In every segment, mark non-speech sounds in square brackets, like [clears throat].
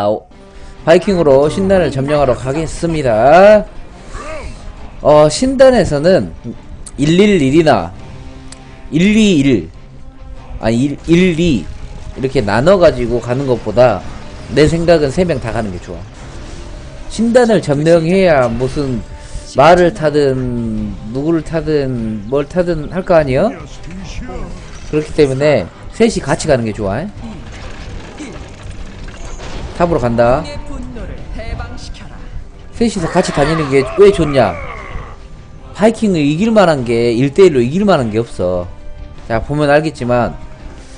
아오. 바이킹으로 신단을 점령하러 가겠습니다. 어, 신단에서는 111이나 121, 아니 1, 12 이렇게 나눠가지고 가는 것보다 내 생각은 3명 다 가는 게 좋아. 신단을 점령해야 무슨 말을 타든 누구를 타든 뭘 타든 할 거 아니에요? 그렇기 때문에 셋이 같이 가는 게 좋아. 탑으로 간다. 셋이서 같이 다니는 게 왜 좋냐? 바이킹을 이길 만한 게 1대1로 이길 만한 게 없어. 자, 보면 알겠지만,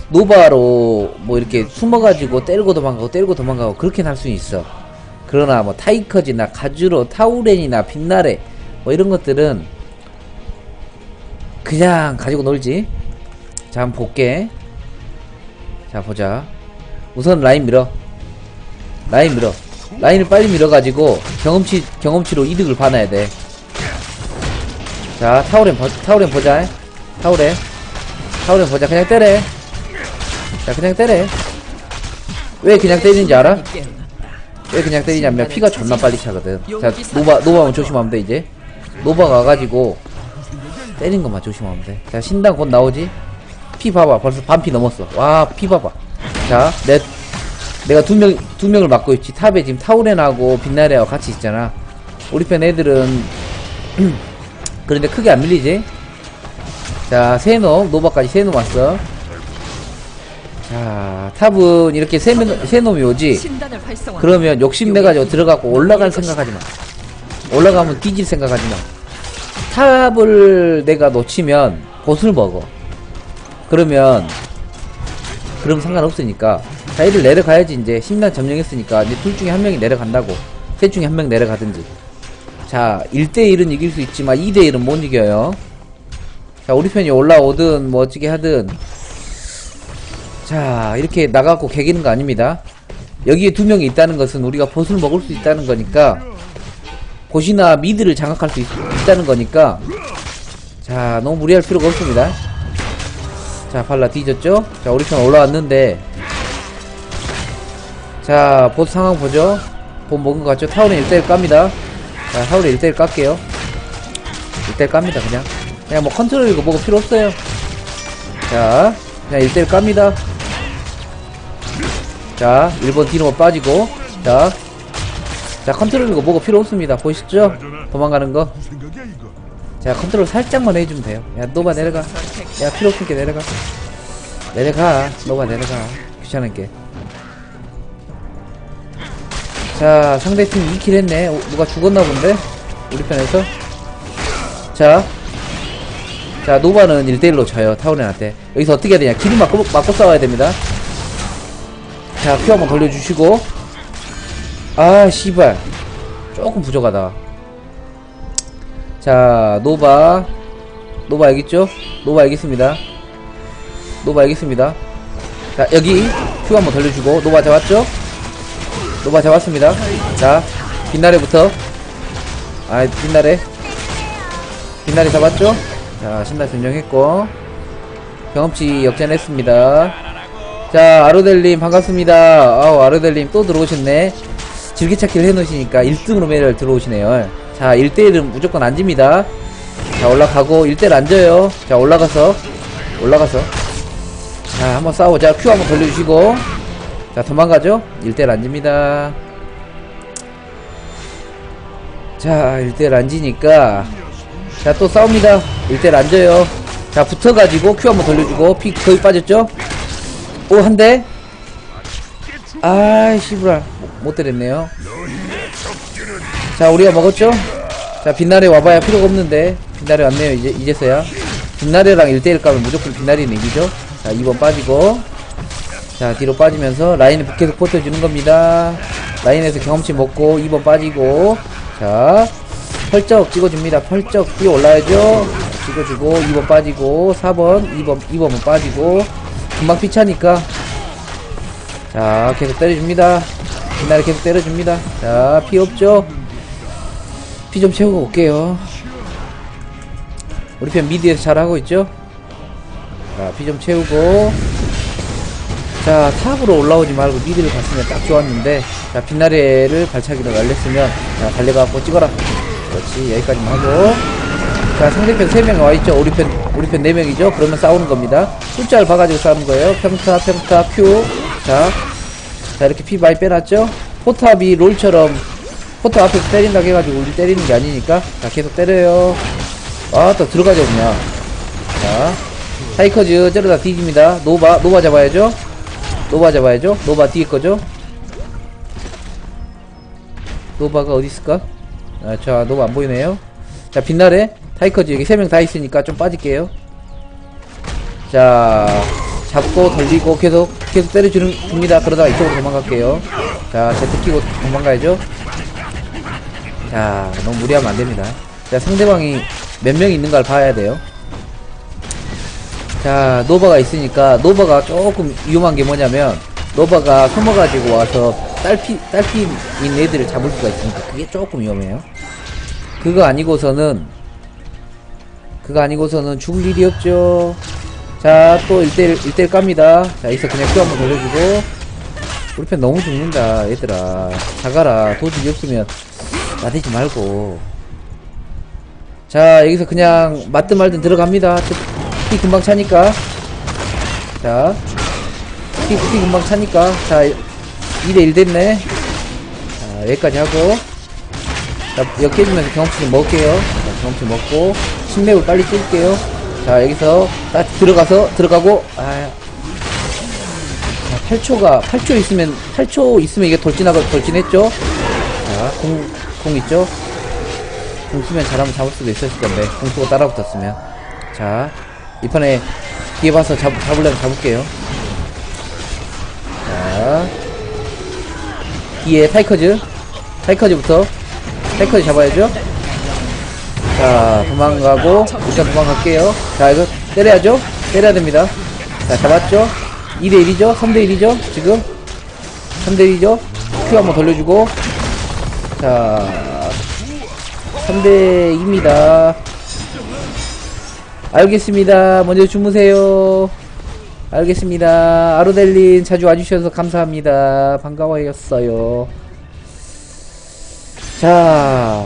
노바로 뭐 이렇게 숨어가지고 때리고 도망가고 때리고 도망가고 그렇게는 할수 있어. 그러나 뭐 타이커즈나 가주로, 타우렌이나 빛나래 뭐 이런 것들은 그냥 가지고 놀지. 자, 한번 볼게. 자, 보자. 우선 라인 밀어. 라인 밀어. 라인을 빨리 밀어가지고 경험치 경험치로 이득을 받아야 돼. 자 타오렌 버, 타오렌 보자. 타오렌 타오렌 보자. 그냥 때려. 자 그냥 때려. 왜 그냥 때리는지 알아? 왜 그냥 때리냐면 피가 존나 빨리 차거든. 자 노바 노바만 조심하면 돼 이제. 노바 가가지고 때린 것만 조심하면 돼. 자 신당 곧 나오지? 피 봐봐 벌써 반피 넘었어. 와 피 봐봐. 자내 내가 두 명, 두 명을 맡고 있지. 탑에 지금 타우렌하고 빛나래하고 같이 있잖아. 우리 편 애들은, [clears throat] 그런데 크게 안 밀리지? 자, 세놈, 노바까지 세놈 왔어. 자, 탑은 이렇게 세, 명- 세 놈이 오지? 그러면 욕심내가지고 들어가고 올라갈 생각하지 마. 올라가면 뒤질 생각하지 마. 탑을 내가 놓치면 보스를 먹어. 그러면 그럼 상관없으니까 자 이를 내려가야지 이제 신난 점령했으니까 이제 둘 중에 한 명이 내려간다고. 셋 중에 한 명 내려가든지. 자 1대1은 이길 수 있지만 2대1은 못 이겨요. 자 우리 편이 올라오든 뭐 어찌게 하든. 자 이렇게 나가고 개기는 거 아닙니다. 여기에 두 명이 있다는 것은 우리가 보스를 먹을 수 있다는 거니까 보시나 미드를 장악할 수 있, 있다는 거니까. 자 너무 무리할 필요가 없습니다 자 발라 뒤졌죠? 자 우리 편 올라왔는데. 자 보스 상황 보죠? 본 먹은 것 같죠? 타우렌 1대1 깝니다. 자 타우렌 1대1 깎게요. 1대1 깝니다 그냥. 그냥 뭐 컨트롤 이거 뭐가 필요 없어요. 자 그냥 1대1 깝니다. 자 1번 뒤로 빠지고. 자 자 컨트롤 이거 뭐가 필요 없습니다. 보이시죠? 도망가는 거 자 컨트롤 살짝만 해주면 돼요 야 노바 내려가 야 필요 없으니까 내려가 내려가 노바 내려가 귀찮을게 자 상대팀 2킬 했네 어, 누가 죽었나 본데 우리 편에서 자 자, 노바는 1대1로 져요, 타우렌한테. 여기서 어떻게 해야 되냐. 길을 맞고, 맞고 싸워야 됩니다. 자, 큐 한번 돌려주시고. 아, 씨발. 조금 부족하다. 자, 노바. 노바 알겠죠? 노바 알겠습니다. 노바 알겠습니다. 자, 여기 큐 한번 돌려주고. 노바 잡았죠? 노바 잡았습니다. 자, 빛나래부터. 아, 빛나래. 빛나래 잡았죠? 자, 신나 점령했고. 경험치 역전했습니다. 자, 아로델님 반갑습니다. 아우, 아로델님 또 들어오셨네. 질기찾기를 해놓으시니까 1등으로 매를 들어오시네요. 자, 1대1은 무조건 앉습니다. 자, 올라가고 1대1 앉아요. 자, 올라가서. 올라가서. 자, 한번 싸우자. 큐 한번 돌려주시고. 자, 도망가죠? 1대1 앉습니다. 자, 1대1 앉으니까. 자, 또 싸웁니다. 1대1 앉아요. 자, 붙어가지고 큐 한번 돌려주고. 피 거의 빠졌죠? 오, 한 대. 아이, 씨부라. 못, 못 때렸네요. 자, 우리가 먹었죠? 자, 빛나래 와봐야 필요가 없는데. 빛나래 왔네요, 이제, 이제서야. 빛나래랑 1대1 가면 무조건 빛나래는 이기죠? 자, 2번 빠지고. 자, 뒤로 빠지면서 라인을 계속 버텨주는 겁니다. 라인에서 경험치 먹고 2번 빠지고. 자, 펄쩍 찍어줍니다. 펄쩍 뛰어 올라야죠. 찍어주고 2번 빠지고 4번 2번 2번은 빠지고 금방 피차니까 자 계속 때려줍니다. 빛나래 계속 때려줍니다. 자 피 없죠? 피 좀 채우고 올게요. 우리 편 미드에서 잘하고 있죠? 자 피 좀 채우고 자 탑으로 올라오지 말고 미드를 갔으면 딱 좋았는데 자, 빛나래를 발차기로 날렸으면, 자, 달려가고 찍어라. 그렇지, 여기까지만 하고. 자, 상대편 3명 와있죠? 우리 편, 우리 편 4명이죠? 그러면 싸우는 겁니다. 숫자를 봐가지고 싸우는 거예요. 평타, 평타, 큐. 자, 자, 이렇게 피 많이 빼놨죠? 포탑이 롤처럼, 포탑 앞에서 때린다고 해가지고 우리 때리는 게 아니니까. 자, 계속 때려요. 아, 또 들어가죠, 그냥. 자, 사이커즈 째려다 뒤집니다. 노바, 노바 잡아야죠? 노바 잡아야죠? 노바 뒤에 거죠? 노바가 어디 있을까? 아, 자, 노바 안 보이네요. 자, 빛나래. 타이커즈 여기 세 명 다 있으니까 좀 빠질게요. 자, 잡고 돌리고 계속, 계속 때려주는, 줍니다. 그러다가 이쪽으로 도망갈게요. 자, 제트 끼고 도망가야죠. 자, 너무 무리하면 안 됩니다. 자, 상대방이 몇 명 있는 걸 봐야 돼요. 자, 노바가 있으니까, 노바가 조금 위험한 게 뭐냐면, 노바가 숨어가지고 와서 딸피, 딸피인 애들을 잡을 수가 있으니까, 그게 조금 위험해요. 그거 아니고서는, 그거 아니고서는 죽을 일이 없죠. 자, 또 1대1, 1대1 깝니다. 자, 여기서 그냥 큐 한번 돌려주고, 우리 편 너무 죽는다, 얘들아. 자가라. 도둑이 없으면, 나대지 말고. 자, 여기서 그냥 맞든 말든 들어갑니다. 저, 피 금방 차니까. 자, 피, 피 금방 차니까. 자, 2대1 됐네. 자, 여기까지 하고. 자, 해주면서 경험치 좀 먹을게요. 자, 경험치 먹고. 신맵을 빨리 뛸게요. 자, 여기서 딱 들어가서, 들어가고, 아. 자, 8초가, 8초 있으면, 8초 있으면 이게 돌진하고, 돌진했죠? 자, 공, 공 있죠? 공 쓰면 잘하면 잡을 수도 있었을 건데, 공 쓰고 따라 붙었으면. 자, 이판에 뒤에 봐서 잡, 잡으려면 잡을게요. 자, 뒤에 타이커즈. 타이커즈부터. 타이커즈 잡아야죠. 자, 도망가고, 일단 도망갈게요. 자, 이거 때려야죠? 때려야 됩니다. 자, 잡았죠? 2대1이죠? 3대1이죠? 지금? 3대1이죠? 큐 한번 돌려주고. 자, 3대2입니다. 알겠습니다. 먼저 주무세요. 알겠습니다. 아로델린 자주 와주셔서 감사합니다. 반가워였어요. 자,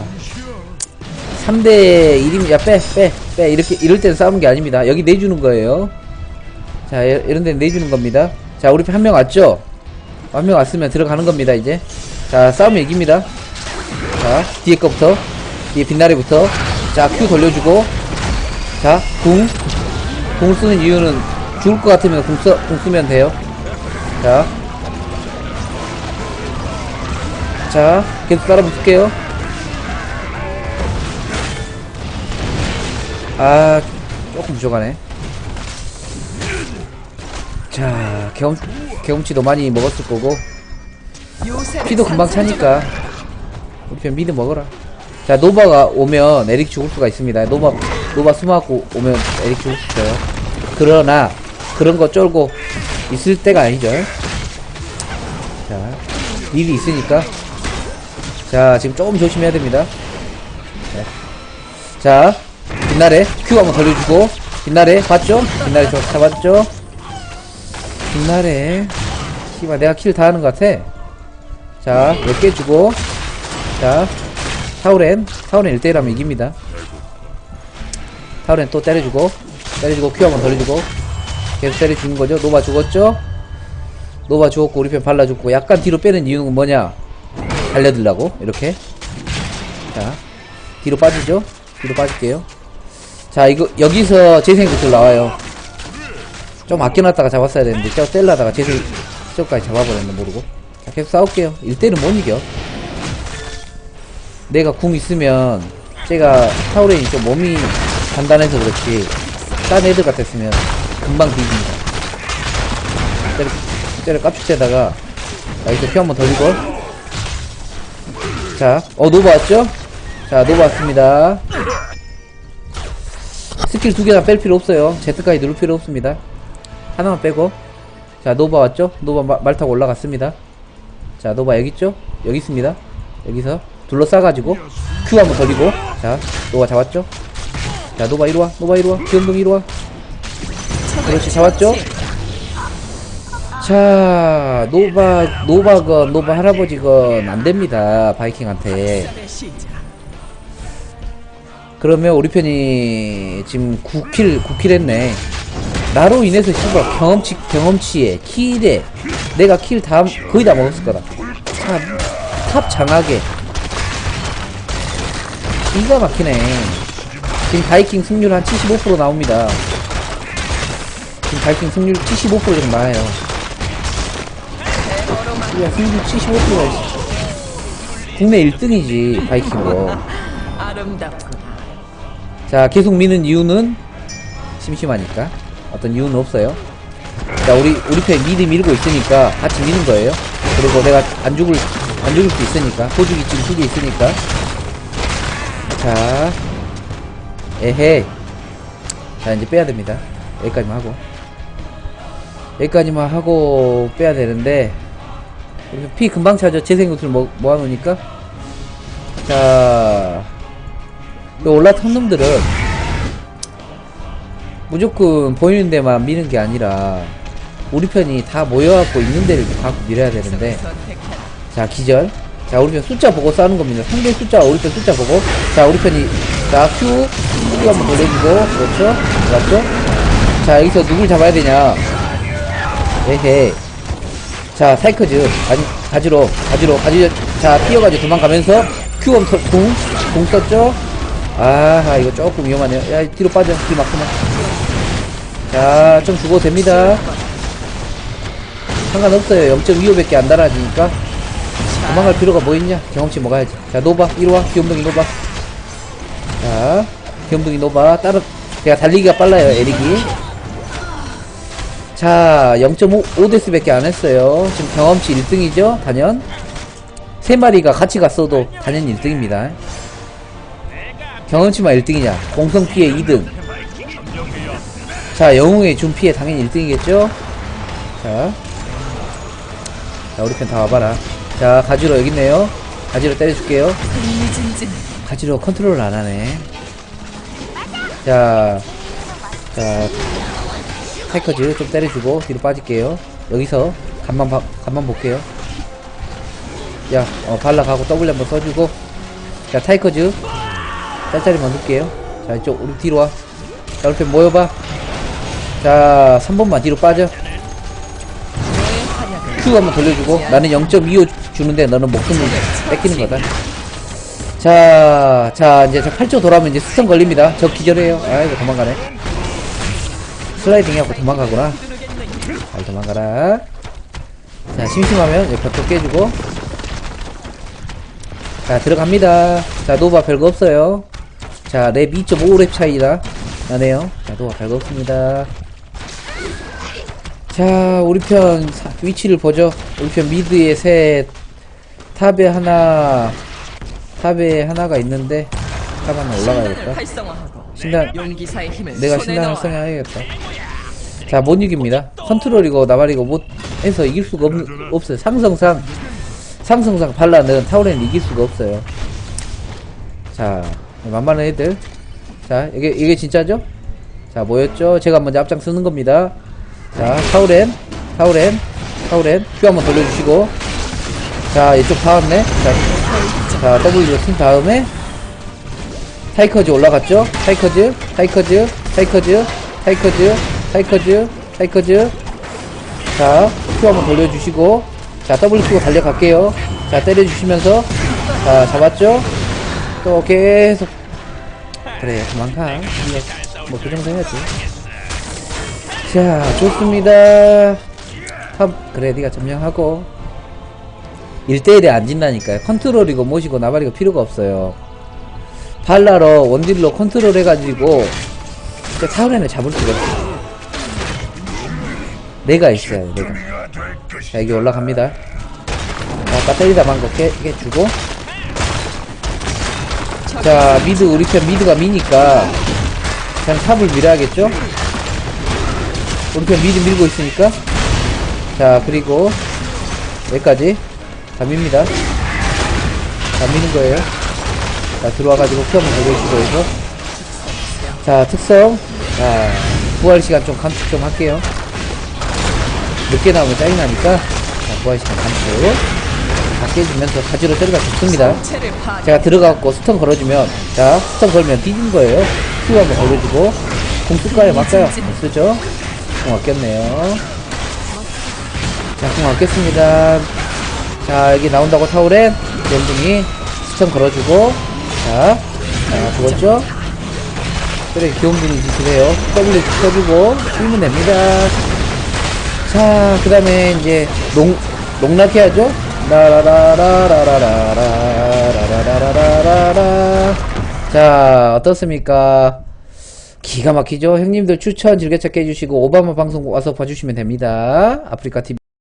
3대 1입니다. 빼, 빼, 빼. 이렇게, 이럴 땐 싸우는 게 아닙니다. 여기 내주는 거예요. 자, 이- 이런 데는 내주는 겁니다. 자, 우리 한 명 왔죠? 한 명 왔으면 들어가는 겁니다, 이제. 자, 싸우면 이깁니다. 자, 뒤에 거부터. 뒤에 빛나래부터. 자, Q 돌려주고. 자, 궁. 궁 쓰는 이유는 죽을 것 같으면 궁, 써, 궁 쓰면 돼요. 자. 자, 계속 따라 붙을게요. 아, 조금 부족하네. 자, 경험, 경험치도 많이 먹었을 거고. 피도 금방 차니까 우리 편 미드 먹어라. 자 노바가 오면 에릭 죽을 수가 있습니다. 노바 노바 숨어갖고 오면 에릭 죽을 수 있어요. 그러나 그런 거 쫄고 있을 때가 아니죠. 자 일이 있으니까. 자 지금 조금 조심해야 됩니다. 네. 자 빛나래 큐 한번 돌려주고. 빛나래 봤죠? 빛나래 저 잡았죠? 빛나래. 씨발 내가 킬 다 하는 것 같아. 자, 몇 개 주고, 자, 타우렌, 타우렌 1대1하면 이깁니다. 타우렌 또 때려주고, 때려주고, 큐 한번 돌려주고, 계속 때려주는 거죠. 노바 죽었죠? 노바 죽었고, 우리 편 발라주고, 약간 뒤로 빼는 이유는 뭐냐? 달려들라고, 이렇게. 자, 뒤로 빠지죠? 뒤로 빠질게요. 자, 이거, 여기서 재생구슬 나와요. 좀 아껴놨다가 잡았어야 되는데, 저 뗄라다가 재생, 저까지 잡아버렸네, 모르고. 자, 계속 싸울게요. 1대는 못 이겨. 내가 궁 있으면, 제가 타우렌이 좀 몸이 단단해서 그렇지, 딴 애들 같았으면, 금방 뒤집니다. 때려 깝치대다가, 여기서 피 한번 돌리고. 자, 어, 노바 왔죠? 자, 노바 왔습니다. 스킬 두 개 다 뺄 필요 없어요. 제트까지 누를 필요 없습니다. 하나만 빼고. 자, 노바 왔죠? 노바 마- 말 타고 올라갔습니다. 자, 노바 여기 있죠? 여기 있습니다. 여기서 둘러싸가지고 큐 한번 돌리고 자, 노바 잡았죠? 자, 노바 이리와, 노바 이리와, 기운동 이리와. 그렇지, 잡았죠? 자, 노바, 노바건, 노바 할아버지건 안 됩니다. 바이킹한테. 그러면 우리 편이 지금 9킬, 9킬 했네. 나로 인해서 씨발 경험치, 경험치에, 킬에, 내가 킬 다, 거의 다 먹었을 거다. 탑, 탑 장하게. 기가 막히네. 지금 바이킹 승률 한 75% 나옵니다. 지금 바이킹 승률 75% 정도 나와요. 야, 승률 75%가 있어. 국내 1등이지, 바이킹도. 아름답구나. 자, 계속 미는 이유는 심심하니까. 어떤 이유는 없어요. 자, 우리, 우리 편 미드 밀고 있으니까 같이 미는 거예요. 그리고 내가 안 죽을, 안 죽을 수 있으니까. 도죽이 지금 두개 있으니까. 자, 에헤이. 자, 이제 빼야 됩니다. 여기까지만 하고. 여기까지만 하고 빼야 되는데, 우리 피 금방 차죠. 재생구슬 모, 모아놓으니까. 자, 이 올라탄 놈들은 무조건 보이는 데만 미는 게 아니라 우리 편이 다 모여갖고 있는 데를 갖고 밀어야 되는데 자 기절 자 우리 편 숫자 보고 싸는 겁니다. 상대 숫자 우리 편 숫자 보고. 자 우리 편이 자 Q Q 한번 돌려주고. 그렇죠? 맞죠? 자 여기서 누굴 잡아야 되냐? 에헤. 자 사이커즈. 아니 가지로 가지로 가지로 자 뛰어가지고 도망가면서 궁, 궁 썼죠? 아하 이거 조금 위험하네요. 야 뒤로 빠져. 뒤 막구만 자좀 죽어도 됩니다. 상관없어요. 0.25밖에 안 달아지니까 도망갈 필요가 뭐 있냐? 경험치 먹어야지. 자 노바 이리 와. 귀염둥이 노바. 자 귀염둥이 노바. 따로 제가 달리기가 빨라요 에릭이. 자 0.5데스 밖에 안 했어요. 지금 경험치 1등이죠 단연? 세 마리가 같이 갔어도 단연 1등입니다. 경험치만 1등이냐? 공성 피해 2등. 자 영웅의 준 피해 당연히 1등이겠죠? 자, 자 우리 편 다 와봐라 자 가지로 여기 있네요. 가지로 때려줄게요. 가지로 컨트롤을 안 하네. 자, 자 타이커즈 좀 때려주고 뒤로 빠질게요. 여기서 간만 봐, 간만 볼게요. 야, 어, 발라 가고 W 한번 써주고. 자 타이커즈 짤짤이만 넣을게요. 자 이쪽 우리 뒤로 와자 편 모여봐. 자 3번만 뒤로 빠져 Q 한번 돌려주고 나는 0.25 주는데 너는 목숨을 뺏기는 거다. 자, 자 이제 저 8조 돌아오면 이제 수선 걸립니다. 저 기절해요. 아이고 도망가네. 슬라이딩 해갖고 도망가구나. 잘 도망가라. 자 심심하면 여기 벽도 깨주고. 자 들어갑니다. 자 노바 별거 없어요. 자랩 2.5랩 차이다. 나네요. 자 노바 별거 없습니다 자 우리 편 사- 위치를 보죠. 우리 편 미드에 셋 탑에 하나 탑에 하나가 있는데 탑 하나 올라가야겠다 신단 내가 신단을. 써야겠다. 자 못 이깁니다. 컨트롤이고 나발이고 못 해서 이길 수가 없, 없어요. 상성상 상성상 발라는 타우렌 이길 수가 없어요. 자 만만한 애들. 자 이게 이게 진짜죠? 자 뭐였죠? 제가 먼저 앞장 쓰는 겁니다 자 타우렌 타우렌 타우렌 큐 한번 돌려주시고 자 이쪽 다 왔네 자, 자 W로 친 다음에 타이커즈 올라갔죠? 타이커즈, 타이커즈, 타이커즈, 타이커즈, 타이커즈, 타이커즈. 자, Q 한번 돌려주시고, 자, W 키고 달려갈게요. 자, 때려주시면서, 자, 잡았죠? 또 계속. 그래, 그만가. 뭐, 그 정도 해야지. 자, 좋습니다. 탑, 그래, 니가 점령하고. 1대1에 안 진다니까요. 컨트롤이고 뭐시고 나발이고 필요가 없어요. 발라러 원딜로 컨트롤 해가지고 진짜 타우렌을 잡을 수가 없어 내가 있어요 내가 자 여기 올라갑니다 자 만거 깨, 깨주고 자 미드 우리 편 미드가 미니까 그냥 탑을 밀어야겠죠 우리 편 미드 밀고 있으니까. 자 그리고 여기까지. 다 밉니다. 다 미는 거예요. 자 들어와가지고 큐 한번 돌려주고 해서. 자 특성. 자 부활 시간 좀 감축 좀 할게요. 늦게 나오면 짜증나니까. 자 부활 시간 감수 다 깨주면서 가지로 때리가 좋습니다. 제가 들어가고 스턴 걸어주면 자 스턴 걸면 뒤진 거예요. Q 한번 걸어주고. 공 쓸까요? 말까요. 안 쓰죠 공 아꼈네요 자공 아꼈습니다 자 여기 나온다고 타오렌 연둥이 스턴 걸어주고 자, 자 죽었죠 그래 짓을 해요 W 쳐주고 풀면 됩니다 자, 그 다음에 이제 농, 농락 해야죠? 라라라라라라라라라라라라라. 자, 어떻습니까? 기가 막히죠? 형님들 추천 즐겨찾기 해주시고, 오바마 방송 와서 봐주시면 됩니다. 아프리카 TV.